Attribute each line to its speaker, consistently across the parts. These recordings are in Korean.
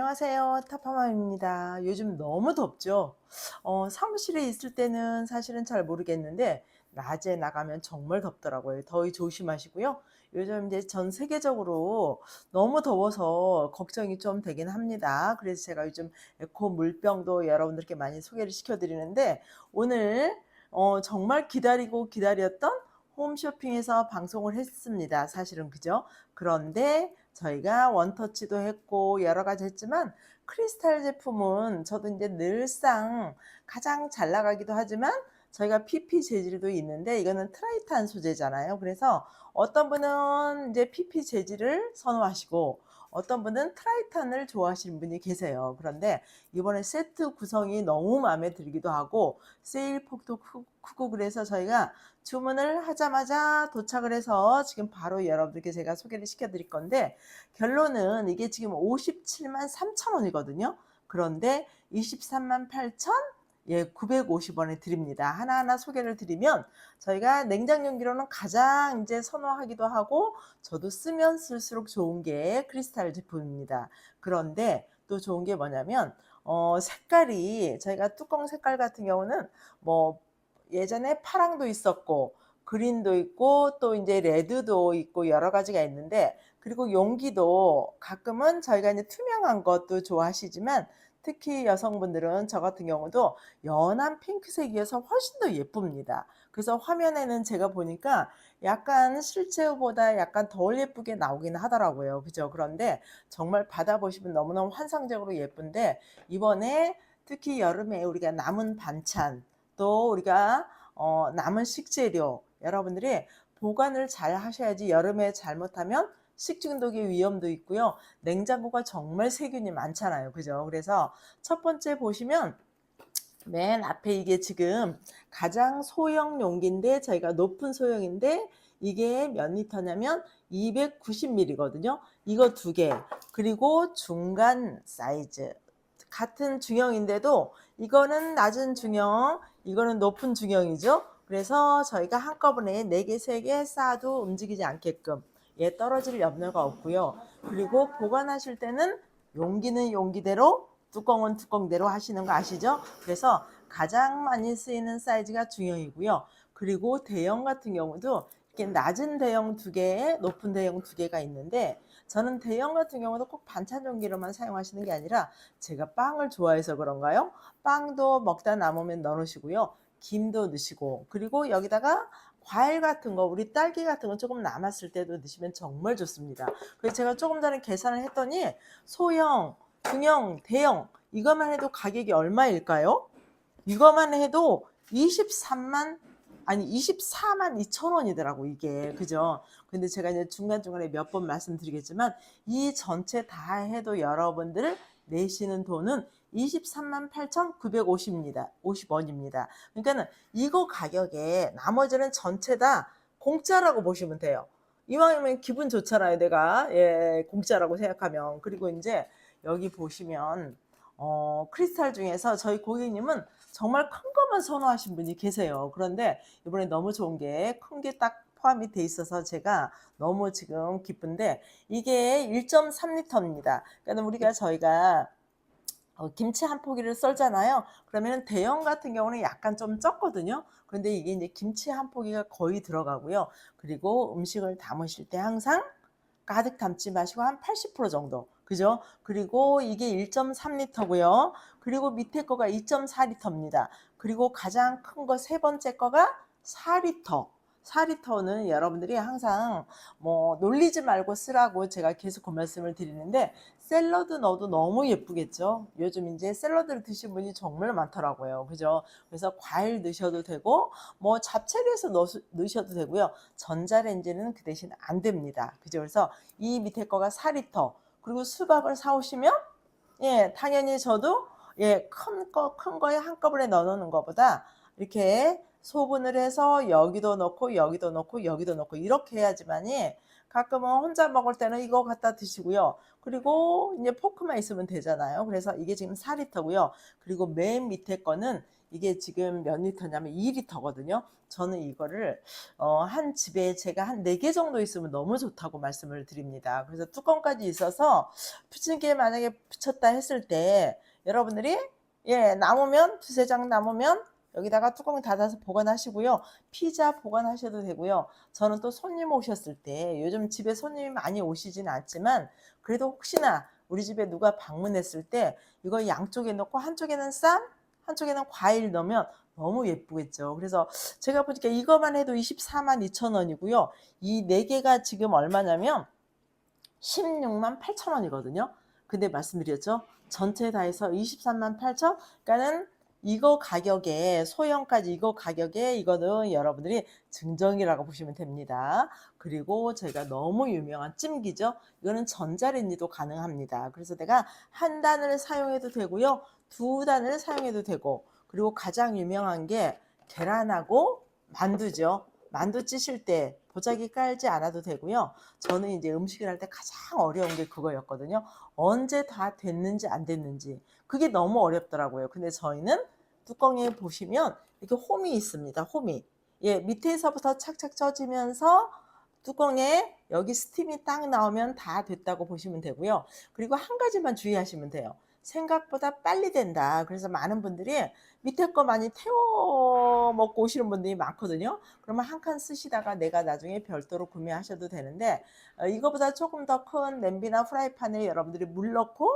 Speaker 1: 안녕하세요. 타파맘입니다. 요즘 너무 덥죠? 어, 사무실에 있을 때는 사실은 잘 모르겠는데, 낮에 나가면 정말 덥더라고요. 더위 조심하시고요. 요즘 이제 전 세계적으로 너무 더워서 걱정이 좀 되긴 합니다. 그래서 제가 요즘 에코 물병도 여러분들께 많이 소개를 시켜 드리는데, 오늘 어, 정말 기다리고 기다렸던 홈쇼핑에서 방송을 했습니다. 사실은 그죠? 그런데 저희가 원터치도 했고 여러 가지 했지만 크리스탈 제품은 저도 이제 늘상 가장 잘 나가기도 하지만 저희가 PP 재질도 있는데 이거는 트라이탄 소재잖아요. 그래서 어떤 분은 이제 PP 재질을 선호하시고 어떤 분은 트라이탄을 좋아하시는 분이 계세요. 그런데 이번에 세트 구성이 너무 마음에 들기도 하고 세일 폭도 크- 크고 그래서 저희가 주문을 하자마자 도착을 해서 지금 바로 여러분들께 제가 소개를 시켜드릴 건데 결론은 이게 지금 57만 3천 원이거든요. 그런데 23만 8천 예, 950원에 드립니다. 하나하나 소개를 드리면 저희가 냉장 용기로는 가장 이제 선호하기도 하고 저도 쓰면 쓸수록 좋은 게 크리스탈 제품입니다. 그런데 또 좋은 게 뭐냐면 어, 색깔이 저희가 뚜껑 색깔 같은 경우는 뭐 예전에 파랑도 있었고 그린도 있고 또 이제 레드도 있고 여러 가지가 있는데 그리고 용기도 가끔은 저희가 이제 투명한 것도 좋아하시지만 특히 여성분들은 저 같은 경우도 연한 핑크색이어서 훨씬 더 예쁩니다. 그래서 화면에는 제가 보니까 약간 실제보다 약간 덜 예쁘게 나오긴 하더라고요. 그죠? 그런데 정말 받아보시면 너무너무 환상적으로 예쁜데 이번에 특히 여름에 우리가 남은 반찬 또 우리가 어, 남은 식재료 여러분들이 보관을 잘 하셔야지 여름에 잘못하면 식중독의 위험도 있고요. 냉장고가 정말 세균이 많잖아요. 그죠? 그래서 첫 번째 보시면 맨 앞에 이게 지금 가장 소형 용기인데 저희가 높은 소형인데 이게 몇 리터냐면 290ml거든요. 이거 두 개. 그리고 중간 사이즈. 같은 중형인데도 이거는 낮은 중형, 이거는 높은 중형이죠. 그래서 저희가 한꺼번에 4개, 3개 쌓아도 움직이지 않게끔 예, 떨어질 염려가 없고요. 그리고 보관하실 때는 용기는 용기대로, 뚜껑은 뚜껑대로 하시는 거 아시죠? 그래서 가장 많이 쓰이는 사이즈가 중형이고요. 그리고 대형 같은 경우도 이렇게 낮은 대형 두 개, 높은 대형 두 개가 있는데 저는 대형 같은 경우도 꼭 반찬 용기로만 사용하시는 게 아니라 제가 빵을 좋아해서 그런가요? 빵도 먹다 남으면 넣으시고요. 김도 넣으시고 그리고 여기다가 과일 같은 거 우리 딸기 같은 거 조금 남았을 때도 넣으시면 정말 좋습니다. 그래서 제가 조금 전에 계산을 했더니 소형, 중형, 대형 이것만 해도 가격이 얼마일까요? 이것만 해도 23만 아니 24만 2천 원이더라고 이게 그죠? 근데 제가 이제 중간중간에 몇 번 말씀드리겠지만 이 전체 다 해도 여러분들 내시는 돈은 23만 8,950입니다. 50원입니다. 그러니까는 이거 가격에 나머지는 전체 다 공짜라고 보시면 돼요. 이왕이면 기분 좋잖아요. 내가 예, 공짜라고 생각하면. 그리고 이제 여기 보시면 어, 크리스탈 중에서 저희 고객님은 정말 큰 것만 선호하신 분이 계세요. 그런데 이번에 너무 좋은 게 큰 게 딱 포함이 돼 있어서 제가 너무 지금 기쁜데 이게 1.3리터입니다. 그러니까 우리가 저희가 어, 김치 한 포기를 썰잖아요. 그러면 대형 같은 경우는 약간 좀 적거든요. 그런데 이게 이제 김치 한 포기가 거의 들어가고요. 그리고 음식을 담으실 때 항상 가득 담지 마시고 한 80% 정도. 그죠? 그리고 이게 1.3리터고요. 그리고 밑에 거가 2.4리터입니다. 그리고 가장 큰 거 세 번째 거가 4리터. 4리터는 여러분들이 항상 뭐 놀리지 말고 쓰라고 제가 계속 그 말씀을 드리는데 샐러드 넣어도 너무 예쁘겠죠. 요즘 이제 샐러드를 드신 분이 정말 많더라고요. 그죠? 그래서 과일 넣으셔도 되고 뭐 잡채에서 넣으셔도 되고요. 전자레인지는 그 대신 안 됩니다. 그죠? 그래서 이 밑에 거가 4리터. 그리고 수박을 사오시면 예, 당연히 저도 예, 큰 거, 큰 거에 한꺼번에 넣어놓는 것보다 이렇게 소분을 해서 여기도 넣고 여기도 넣고 여기도 넣고 이렇게 해야지만이 가끔은 혼자 먹을 때는 이거 갖다 드시고요. 그리고 이제 포크만 있으면 되잖아요. 그래서 이게 지금 4리터고요. 그리고 맨 밑에 거는 이게 지금 몇 리터냐면 2리터거든요. 저는 이거를 어, 한 집에 제가 한 4개 정도 있으면 너무 좋다고 말씀을 드립니다. 그래서 뚜껑까지 있어서 부침개에 만약에 붙였다 했을 때 여러분들이 예, 남으면 두세 장 남으면 여기다가 뚜껑 닫아서 보관하시고요. 피자 보관하셔도 되고요. 저는 또 손님 오셨을 때 요즘 집에 손님이 많이 오시진 않지만 그래도 혹시나 우리 집에 누가 방문했을 때 이거 양쪽에 넣고 한쪽에는 쌈, 한쪽에는 과일 넣으면 너무 예쁘겠죠. 그래서 제가 보니까 이거만 해도 24만 2천 원이고요. 이 네 개가 지금 얼마냐면 16만 8천 원이거든요. 근데 말씀드렸죠. 전체 다 해서 23만 8천. 그러니까는 이거 가격에 소형까지 이거 가격에 이거는 여러분들이 증정이라고 보시면 됩니다. 그리고 저희가 너무 유명한 찜기죠. 이거는 전자레인지도 가능합니다. 그래서 내가 한 단을 사용해도 되고요. 두 단을 사용해도 되고 그리고 가장 유명한 게 계란하고 만두죠. 만두 찌실 때 보자기 깔지 않아도 되고요. 저는 이제 음식을 할 때 가장 어려운 게 그거였거든요. 언제 다 됐는지 안 됐는지. 그게 너무 어렵더라고요. 근데 저희는 뚜껑에 보시면 이렇게 홈이 있습니다. 홈이. 예, 밑에서부터 착착 쪄지면서 뚜껑에 여기 스팀이 딱 나오면 다 됐다고 보시면 되고요. 그리고 한 가지만 주의하시면 돼요. 생각보다 빨리 된다. 그래서 많은 분들이 밑에 거 많이 태워 먹고 오시는 분들이 많거든요. 그러면 한 칸 쓰시다가 내가 나중에 별도로 구매하셔도 되는데 어, 이거보다 조금 더 큰 냄비나 프라이팬에 여러분들이 물 넣고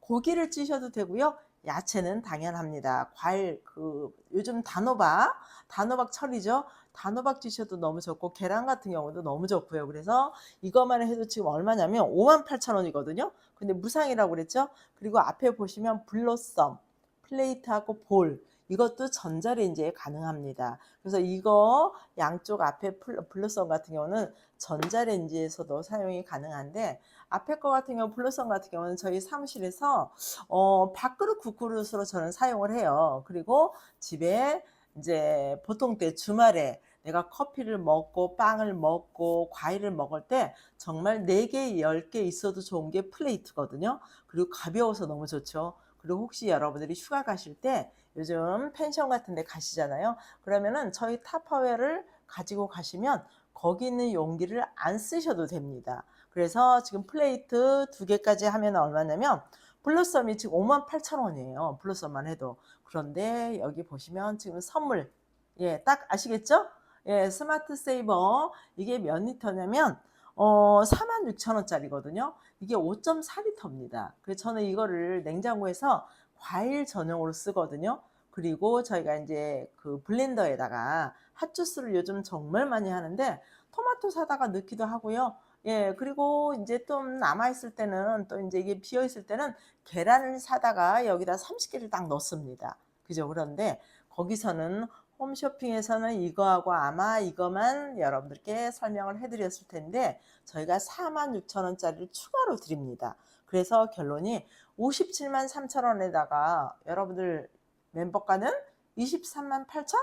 Speaker 1: 고기를 찌셔도 되고요. 야채는 당연합니다. 과일 그 요즘 단호박 단호박 철이죠. 단호박 찌셔도 너무 좋고 계란 같은 경우도 너무 좋고요. 그래서 이것만 해도 지금 얼마냐면 5만 8천 원이거든요. 근데 무상이라고 그랬죠. 그리고 앞에 보시면 블러썸 플레이트하고 볼 이것도 전자레인지에 가능합니다. 그래서 이거 양쪽 앞에 플- 블러썸 같은 경우는 전자레인지에서도 사용이 가능한데 앞에 거 같은 경우 블러썸 같은 경우는 저희 사무실에서 어, 밥그릇 국그릇으로 저는 사용을 해요. 그리고 집에 이제 보통 때 주말에 내가 커피를 먹고 빵을 먹고 과일을 먹을 때 정말 4개, 10개 있어도 좋은 게 플레이트거든요. 그리고 가벼워서 너무 좋죠. 그리고 혹시 여러분들이 휴가 가실 때 요즘 펜션 같은 데 가시잖아요. 그러면은 저희 타파웨어를 가지고 가시면 거기 있는 용기를 안 쓰셔도 됩니다. 그래서 지금 플레이트 두 개까지 하면 얼마냐면 블러썸이 지금 5만 8천 원이에요. 블러썸만 해도. 그런데 여기 보시면 지금 선물 예, 딱 아시겠죠? 예, 스마트 세이버 이게 몇 리터냐면 어, 4만 6천 원짜리거든요. 이게 5.4리터입니다. 그래서 저는 이거를 냉장고에서 과일 전용으로 쓰거든요. 그리고 저희가 이제 그 블렌더에다가 핫주스를 요즘 정말 많이 하는데 토마토 사다가 넣기도 하고요. 예, 그리고 이제 좀 남아있을 때는 또 이제 이게 비어있을 때는 계란을 사다가 여기다 30개를 딱 넣습니다. 그죠? 그런데 거기서는 홈쇼핑에서는 이거하고 아마 이거만 여러분들께 설명을 해드렸을 텐데 저희가 4만 6천 원짜리를 추가로 드립니다. 그래서 결론이 57만 3천 원에다가 여러분들 멤버가는 23만 8천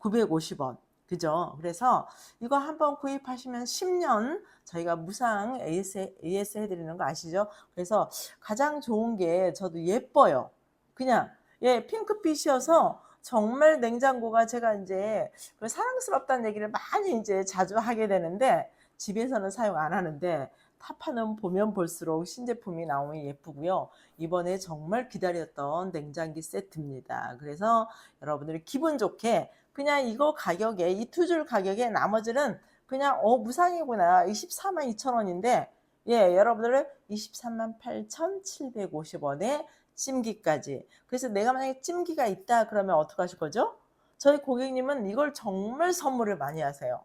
Speaker 1: 950원. 그죠? 그래서 이거 한번 구입하시면 10년 저희가 무상 AS, AS 해드리는 거 아시죠? 그래서 가장 좋은 게 저도 예뻐요. 그냥 예 핑크빛이어서 정말 냉장고가 제가 이제 그 사랑스럽다는 얘기를 많이 이제 자주 하게 되는데 집에서는 사용 안 하는데 타파는 보면 볼수록 신제품이 나오면 예쁘고요. 이번에 정말 기다렸던 냉장기 세트입니다. 그래서 여러분들이 기분 좋게 그냥 이거 가격에 이 두 줄 가격에 나머지는 그냥 어 무상이구나 24만 2천 원인데 예 여러분들은 23만 8,750원에 찜기까지 그래서 내가 만약에 찜기가 있다 그러면 어떡하실 거죠? 저희 고객님은 이걸 정말 선물을 많이 하세요.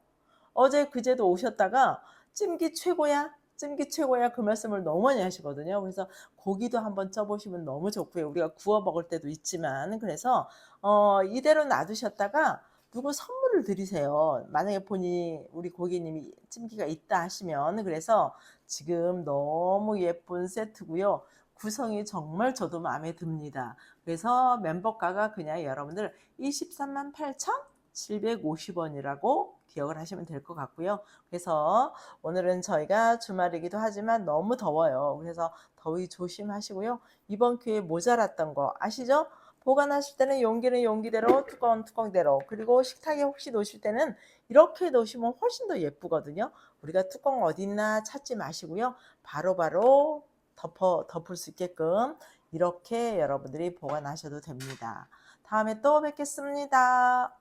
Speaker 1: 어제 그제도 오셨다가 찜기 최고야 찜기 최고야 그 말씀을 너무 많이 하시거든요. 그래서 고기도 한번 쪄보시면 너무 좋고요. 우리가 구워 먹을 때도 있지만 그래서 어, 이대로 놔두셨다가 누구 선물을 드리세요. 만약에 본인이 우리 고객님이 찜기가 있다 하시면 그래서 지금 너무 예쁜 세트고요. 구성이 정말 저도 마음에 듭니다. 그래서 멤버가가 그냥 여러분들 23만 8천 750원이라고 기억을 하시면 될 것 같고요. 그래서 오늘은 저희가 주말이기도 하지만 너무 더워요. 그래서 더위 조심하시고요. 이번 기회에 모자랐던 거 아시죠? 보관하실 때는 용기는 용기대로 뚜껑은 뚜껑대로 그리고 식탁에 혹시 놓으실 때는 이렇게 놓으시면 훨씬 더 예쁘거든요. 우리가 뚜껑 어디 있나 찾지 마시고요. 바로 바로 덮어 덮을 수 있게끔 이렇게 여러분들이 보관하셔도 됩니다. 다음에 또 뵙겠습니다.